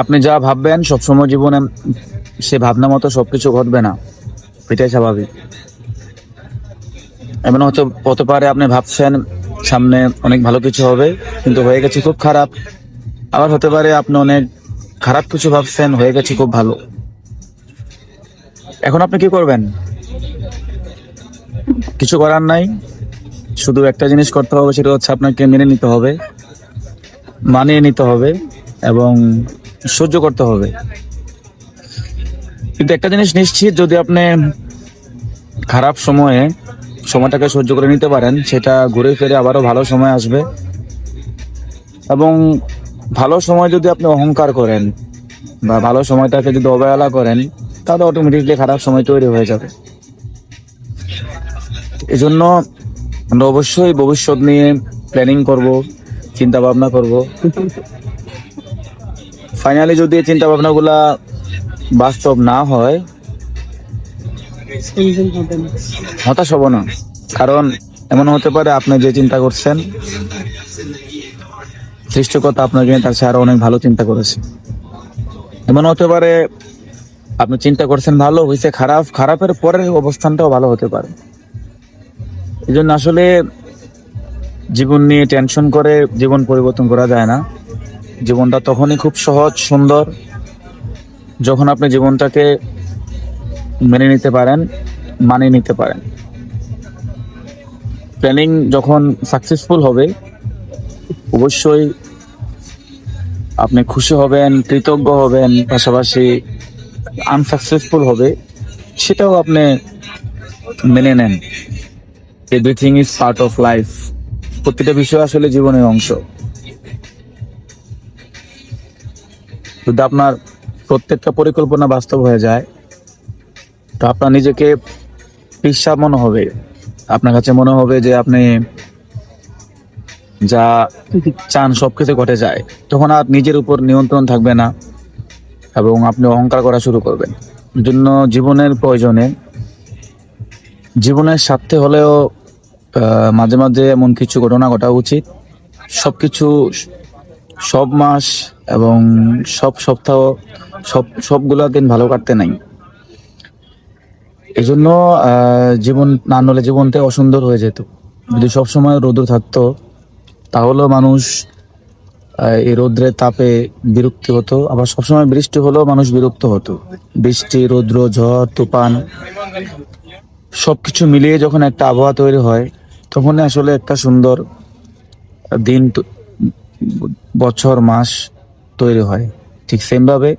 আপনি যা ভাববেন, সবসময় জীবনে সে ভাবনা মতো সবকিছু ঘটবে না। এটাই স্বাভাবিক। এমন হয়তো হতে পারে আপনি ভাবছেন, সামনে অনেক ভালো কিছু হবে, কিন্তু হয়ে গেছে খুব খারাপ। আবার হতে পারে আপনি অনেক খারাপ কিছু ভাবছেন, হয়ে গেছে খুব ভালো। এখন আপনি কি করবেন? কিছু করার নাই। শুধু একটা জিনিস করতে হবে, সেটা হচ্ছে আপনাকে মেনে নিতে হবে, মানিয়ে নিতে হবে, এবং সহ্য করতে হবে। কিন্তু একটা জিনিস নিশ্চিত, যদি আপনি খারাপ সময়ে সময়টাকে সহ্য করে নিতে পারেন, সেটা ঘুরে ফিরে আবারও ভালো সময় আসবে। এবং ভালো সময় যদি আপনি অহংকার করেন বা ভালো সময়টাকে যদি অবহেলা করেন, তাহলে অটোমেটিকলি খারাপ সময় তৈরি হয়ে যাবে। এজন্য আমরা অবশ্যই ভবিষ্যৎ নিয়ে প্ল্যানিং করব, চিন্তা ভাবনা করব। ফাইনালি যদি এই চিন্তা ভাবনাগুলা বাস্তব না হয় হতাশ হব না। কারণ এমন হতে পারে আপনি যে চিন্তা করছেন সৃষ্টিকর্তা আপনার জন্য তার আরও অনেক ভালো চিন্তা করেছে। এমন হতে পারে আপনি চিন্তা করছেন ভালো হয়েছে খারাপ খারাপের পরের অবস্থানটাও ভালো হতে পারে। এই জন্য আসলে জীবন নিয়ে টেনশন করে জীবন পরিবর্তন করা যায় না। জীবনটা তখনই খুব সহজ, সুন্দর, যখন আপনি জীবনটাকে মেনে নিতে পারেন, মানিয়ে নিতে পারেন। প্ল্যানিং যখন সাকসেসফুল হবে, অবশ্যই আপনি খুশি হবেন, কৃতজ্ঞ হবেন, পাশাপাশি আনসাকসেসফুল হবে, সেটাও আপনি মেনে নেন। Everything is part of life প্রতিটা বিষয় আসলে জীবনের অংশ। যদি আপনার প্রত্যেকটা পরিকল্পনা বাস্তব হয়ে যায়, তো আপনার নিজেকে পিসা মনে হবে। আপনার কাছে মনে হবে যে আপনি যা চান সবকিছু ঘটে যায়। তখন আর নিজের উপর নিয়ন্ত্রণ থাকবে না এবং আপনি অহংকার করা শুরু করবেন। জন্য জীবনের প্রয়োজনে, জীবনের স্বার্থে হলেও মাঝে মাঝে এমন কিছু ঘটনা ঘটা উচিত। সব কিছু সব মাস এবং সব সপ্তাহ সব সবগুলো দিন ভালো কাটতে নাই। এই জন্য জীবন না নলে জীবনটা অসুন্দর হয়ে যেত। যদি সবসময় রোদ্র থাকতো, তাহলেও মানুষ এই রৌদ্রের তাপে বিরক্তি হতো। আবার সবসময় বৃষ্টি হলেও মানুষ বিরক্ত হতো। বৃষ্টি, রৌদ্র, ঝড়, তুফান, সবকিছু মিলিয়ে যখন একটা আবহাওয়া তৈরি হয় তখন আসলে একটা সুন্দর দিন বছর, মাস তৈরি হয়। ঠিক সেম ভাবে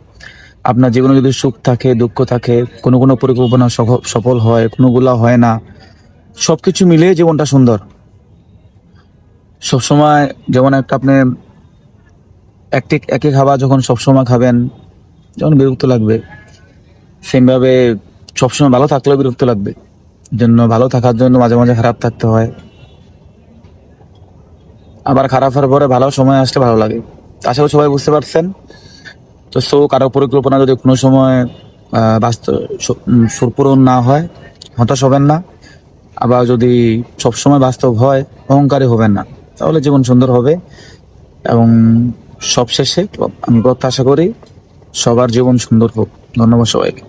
আপনার জীবনে যদি সুখ থাকে, দুঃখ থাকে, কোনো কোনো পরিকল্পনা সফল হয়, কোনোগুলা হয় না, সবকিছু মিলিয়ে জীবনটা সুন্দর। সবসময় যেমন একটা আপনি একটি, একই খাবার যখন সবসময় খাবেন, যখন বিরক্ত লাগবে, সেমভাবে সবসময় ভালো থাকলেও বিরক্ত লাগবে। জন্য ভালো থাকার জন্য মাঝে মাঝে খারাপ থাকতে হয়। আবার খারাপ হওয়ার পরে ভালো সময় আসলে ভালো লাগে। আশা করি সবাই বুঝতে পারছেন। তো সো কারও পরিকল্পনা যদি কোনো সময় বাস্তব সুরপূরণ না হয়, হতাশ হবেন না। আবার যদি সবসময় বাস্তব হয়, অহংকারী হবেন না, তাহলে জীবন সুন্দর হবে। এবং সবশেষে আমি প্রত্যাশা করি, সবার জীবন সুন্দর হোক। ধন্যবাদ সবাইকে।